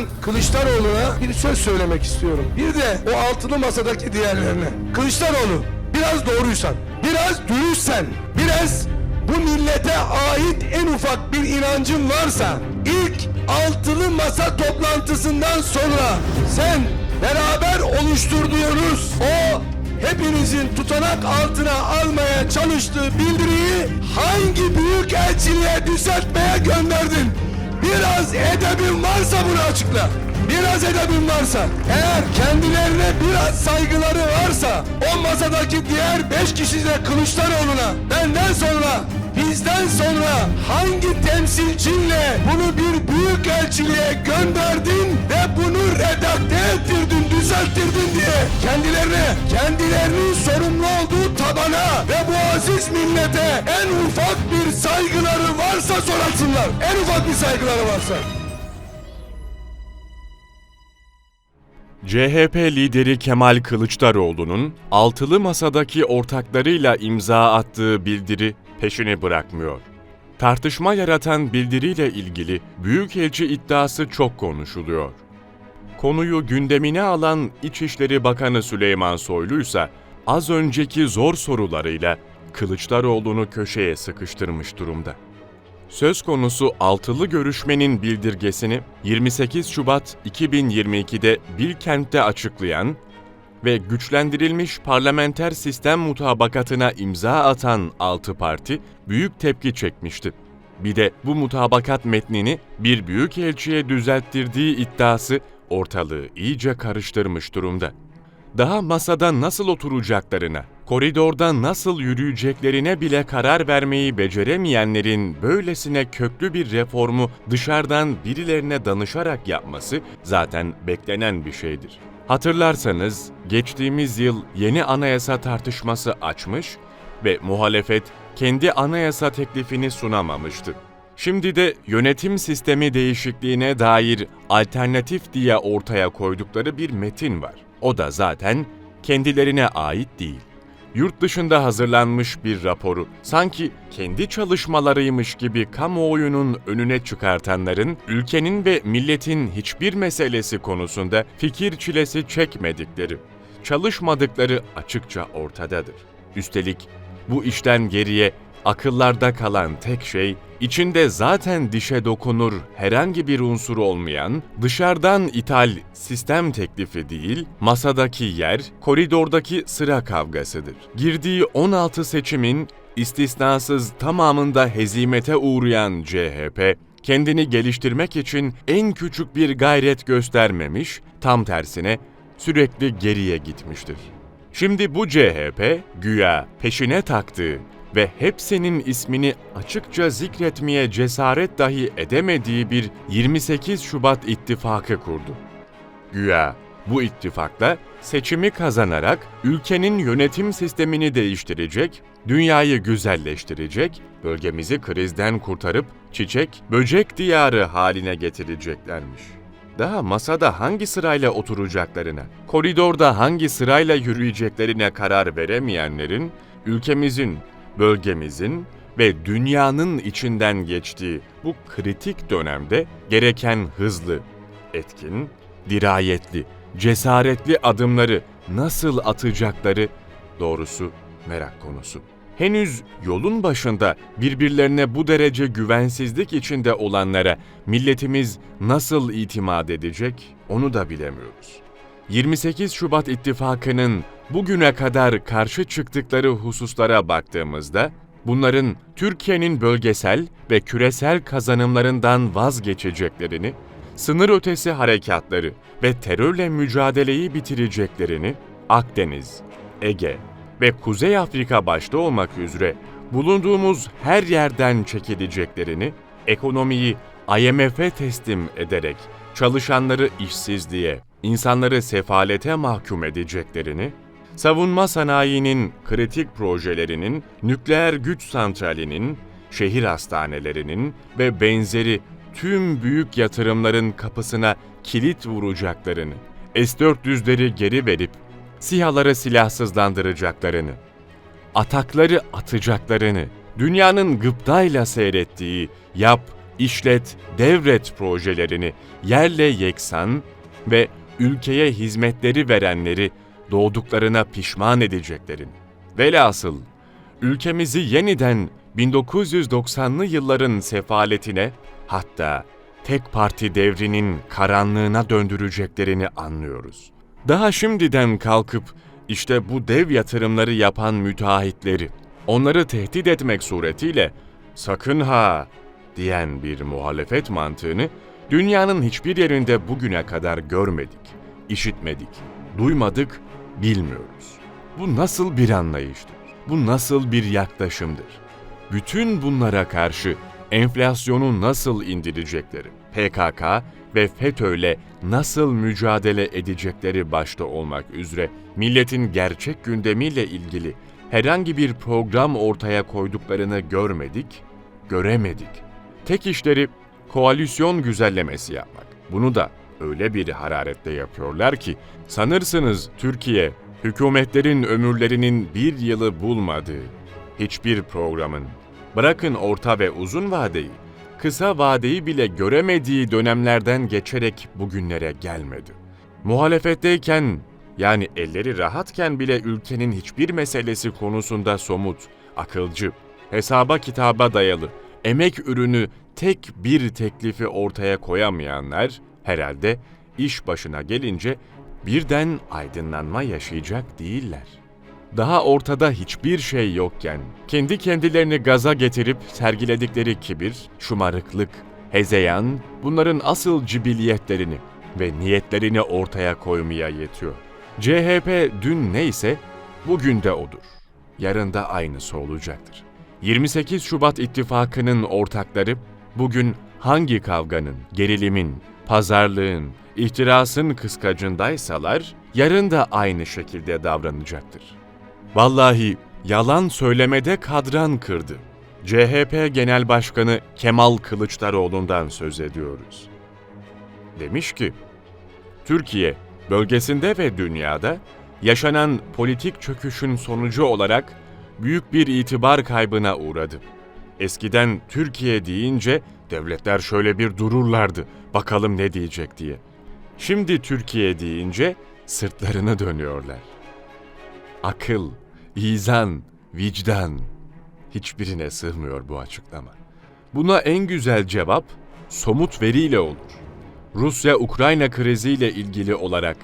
ben Kılıçdaroğlu'na bir söz söylemek istiyorum. Bir de o altılı masadaki diğerlerine. Kılıçdaroğlu biraz doğruysan, biraz dürüstsen, biraz bu millete ait en ufak bir inancın varsa ilk altılı masa toplantısından sonra sen beraber oluşturduğunuz o hepinizin tutanak altına almaya çalıştığı bildiriyi hangi büyük elçiliğe düzeltmeye gönderdin? Biraz edebin varsa bunu açıkla. Biraz edebin varsa, eğer kendilerine biraz saygıları varsa, o masadaki diğer beş kişi de Kılıçdaroğlu'na, benden sonra, bizden sonra hangi temsilcinle bunu bir büyük elçiliğe gönderdin ve bunu redakte ettirdin, düzelttirdin diye kendilerine, kendilerinin sorumlu olduğu tabana ve bu aziz millete en ufak bir saygıları varsa sorasınlar. En ufak bir saygıları varsa. CHP lideri Kemal Kılıçdaroğlu'nun altılı masadaki ortaklarıyla imza attığı bildiri peşini bırakmıyor. Tartışma yaratan bildiriyle ilgili büyükelçi iddiası çok konuşuluyor. Konuyu gündemine alan İçişleri Bakanı Süleyman Soylu ise az önceki zor sorularıyla Kılıçdaroğlu'nu köşeye sıkıştırmış durumda. Söz konusu altılı görüşmenin bildirgesini 28 Şubat 2022'de Bilkent'te açıklayan ve güçlendirilmiş parlamenter sistem mutabakatına imza atan altı parti büyük tepki çekmişti. Bir de bu mutabakat metnini bir büyükelçiye düzelttirdiği iddiası ortalığı iyice karıştırmış durumda daha masada nasıl oturacaklarına, koridorda nasıl yürüyeceklerine bile karar vermeyi beceremeyenlerin böylesine köklü bir reformu dışarıdan birilerine danışarak yapması zaten beklenen bir şeydir. Hatırlarsanız geçtiğimiz yıl yeni anayasa tartışması açmış ve muhalefet kendi anayasa teklifini sunamamıştı. Şimdi de yönetim sistemi değişikliğine dair alternatif diye ortaya koydukları bir metin var. O da zaten kendilerine ait değil. Yurt dışında hazırlanmış bir raporu sanki kendi çalışmalarıymış gibi kamuoyunun önüne çıkartanların ülkenin ve milletin hiçbir meselesi konusunda fikir çilesi çekmedikleri, çalışmadıkları açıkça ortadadır. Üstelik bu işten geriye akıllarda kalan tek şey, içinde zaten dişe dokunur herhangi bir unsur olmayan, dışarıdan ithal sistem teklifi değil, masadaki yer, koridordaki sıra kavgasıdır. Girdiği 16 seçimin istisnasız tamamında hezimete uğrayan CHP, kendini geliştirmek için en küçük bir gayret göstermemiş, tam tersine sürekli geriye gitmiştir. Şimdi bu CHP güya peşine taktığı ve hepsinin ismini açıkça zikretmeye cesaret dahi edemediği bir 28 Şubat ittifakı kurdu. Güya bu ittifakla seçimi kazanarak ülkenin yönetim sistemini değiştirecek, dünyayı güzelleştirecek, bölgemizi krizden kurtarıp çiçek, böcek diyarı haline getireceklermiş. Daha masada hangi sırayla oturacaklarına, koridorda hangi sırayla yürüyeceklerine karar veremeyenlerin, ülkemizin, bölgemizin ve dünyanın içinden geçtiği bu kritik dönemde gereken hızlı, etkin, dirayetli, cesaretli adımları nasıl atacakları doğrusu merak konusu. Henüz yolun başında birbirlerine bu derece güvensizlik içinde olanlara milletimiz nasıl itimat edecek onu da bilemiyoruz. 28 Şubat ittifakının bugüne kadar karşı çıktıkları hususlara baktığımızda bunların Türkiye'nin bölgesel ve küresel kazanımlarından vazgeçeceklerini, sınır ötesi harekatları ve terörle mücadeleyi bitireceklerini, Akdeniz, Ege ve Kuzey Afrika başta olmak üzere bulunduğumuz her yerden çekileceklerini, ekonomiyi IMF'e teslim ederek çalışanları işsizliğe, insanları sefalete mahkum edeceklerini, savunma sanayinin kritik projelerinin, nükleer güç santralinin, şehir hastanelerinin ve benzeri tüm büyük yatırımların kapısına kilit vuracaklarını, S-400'leri geri verip SİHA'ları silahsızlandıracaklarını, atakları atacaklarını, dünyanın gıptayla seyrettiği yap, işlet, devret projelerini yerle yeksan ve ülkeye hizmetleri verenleri doğduklarına pişman edeceklerini. Velhasıl ülkemizi yeniden 1990'lı yılların sefaletine hatta tek parti devrinin karanlığına döndüreceklerini anlıyoruz. Daha şimdiden kalkıp işte bu dev yatırımları yapan müteahhitleri, onları tehdit etmek suretiyle sakın ha diyen bir muhalefet mantığını dünyanın hiçbir yerinde bugüne kadar görmedik, işitmedik, duymadık, bilmiyoruz. Bu nasıl bir anlayıştır? Bu nasıl bir yaklaşımdır? Bütün bunlara karşı enflasyonu nasıl indirecekleri, PKK ve FETÖ'yle nasıl mücadele edecekleri başta olmak üzere milletin gerçek gündemiyle ilgili herhangi bir program ortaya koyduklarını görmedik, göremedik. Tek işleri koalisyon güzellemesi yapmak. Bunu da öyle bir hararette yapıyorlar ki sanırsınız Türkiye hükümetlerin ömürlerinin bir yılı bulmadığı hiçbir programın bırakın orta ve uzun vadeyi kısa vadeyi bile göremediği dönemlerden geçerek bugünlere gelmedi. Muhalefetteyken yani elleri rahatken bile ülkenin hiçbir meselesi konusunda somut, akılcı, hesaba kitaba dayalı, emek ürünü tek bir teklifi ortaya koyamayanlar herhalde iş başına gelince birden aydınlanma yaşayacak değiller. Daha ortada hiçbir şey yokken kendi kendilerini gaza getirip sergiledikleri kibir, şımarıklık, hezeyan bunların asıl cibiliyetlerini ve niyetlerini ortaya koymaya yetiyor. CHP dün neyse bugün de odur. Yarın da aynısı olacaktır. 28 Şubat ittifakının ortakları bugün hangi kavganın, gerilimin, pazarlığın, ihtirasın kıskacındaysalar yarın da aynı şekilde davranacaktır. Vallahi yalan söylemede kadran kırdı. CHP Genel Başkanı Kemal Kılıçdaroğlu'ndan söz ediyoruz. Demiş ki, Türkiye, bölgesinde ve dünyada yaşanan politik çöküşün sonucu olarak büyük bir itibar kaybına uğradı. Eskiden Türkiye deyince devletler şöyle bir dururlardı, bakalım ne diyecek diye. Şimdi Türkiye deyince sırtlarını dönüyorlar. Akıl, izan, vicdan hiçbirine sığmıyor bu açıklama. Buna en güzel cevap somut veriyle olur. Rusya-Ukrayna kriziyle ilgili olarak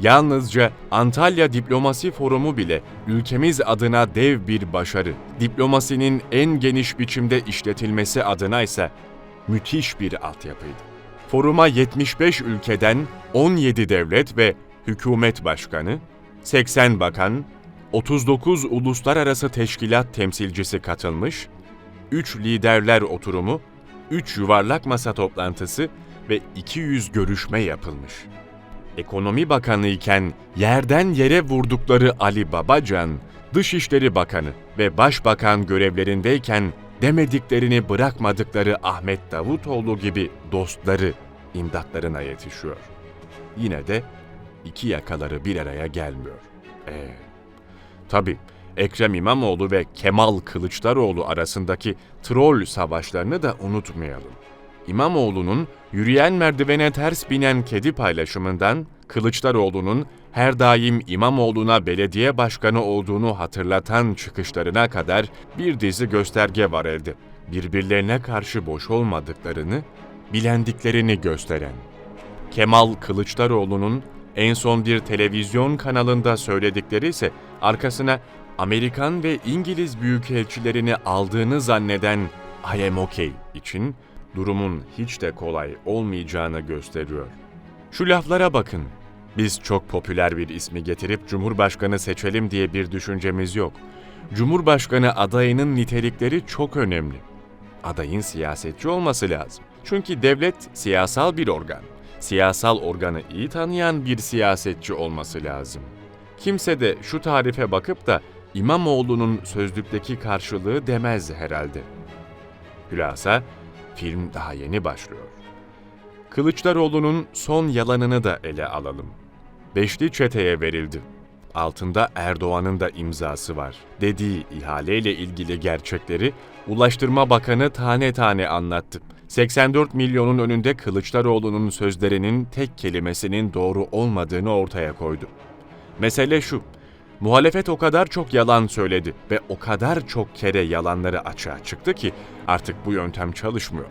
yalnızca Antalya Diplomasi Forumu bile ülkemiz adına dev bir başarı, diplomasinin en geniş biçimde işletilmesi adına ise müthiş bir altyapıydı. Foruma 75 ülkeden 17 devlet ve hükümet başkanı, 80 bakan, 39 uluslararası teşkilat temsilcisi katılmış, 3 liderler oturumu, 3 yuvarlak masa toplantısı ve 200 görüşme yapılmış. Ekonomi Bakanı iken yerden yere vurdukları Ali Babacan, Dışişleri Bakanı ve Başbakan görevlerindeyken demediklerini bırakmadıkları Ahmet Davutoğlu gibi dostları imdatlarına yetişiyor. Yine de iki yakaları bir araya gelmiyor. Ee, Tabi Ekrem İmamoğlu ve Kemal Kılıçdaroğlu arasındaki troll savaşlarını da unutmayalım. İmamoğlu'nun yürüyen merdivene ters binen kedi paylaşımından Kılıçdaroğlu'nun her daim İmamoğlu'na belediye başkanı olduğunu hatırlatan çıkışlarına kadar bir dizi gösterge var elde. Birbirlerine karşı boş olmadıklarını, bilendiklerini gösteren. Kemal Kılıçdaroğlu'nun en son bir televizyon kanalında söyledikleri ise arkasına Amerikan ve İngiliz büyükelçilerini aldığını zanneden I am okay için durumun hiç de kolay olmayacağını gösteriyor. Şu laflara bakın. Biz çok popüler bir ismi getirip Cumhurbaşkanı seçelim diye bir düşüncemiz yok. Cumhurbaşkanı adayının nitelikleri çok önemli. Adayın siyasetçi olması lazım. Çünkü devlet siyasal bir organ. Siyasal organı iyi tanıyan bir siyasetçi olması lazım. Kimse de şu tarife bakıp da İmamoğlu'nun sözlükteki karşılığı demez herhalde. Hülasa, film daha yeni başlıyor. Kılıçdaroğlu'nun son yalanını da ele alalım. Beşli çeteye verildi. Altında Erdoğan'ın da imzası var. Dediği ihaleyle ilgili gerçekleri Ulaştırma Bakanı tane tane anlattı. 84 milyonun önünde Kılıçdaroğlu'nun sözlerinin tek kelimesinin doğru olmadığını ortaya koydu. Mesele şu, muhalefet o kadar çok yalan söyledi ve o kadar çok kere yalanları açığa çıktı ki artık bu yöntem çalışmıyor.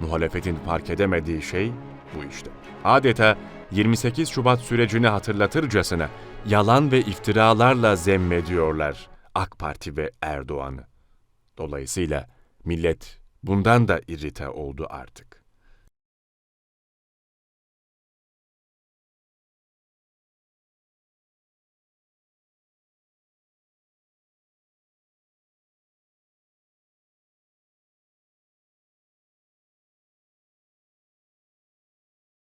Muhalefetin fark edemediği şey bu işte. Adeta 28 Şubat sürecini hatırlatırcasına yalan ve iftiralarla zemmediyorlar AK Parti ve Erdoğan'ı. Dolayısıyla millet bundan da irite oldu artık.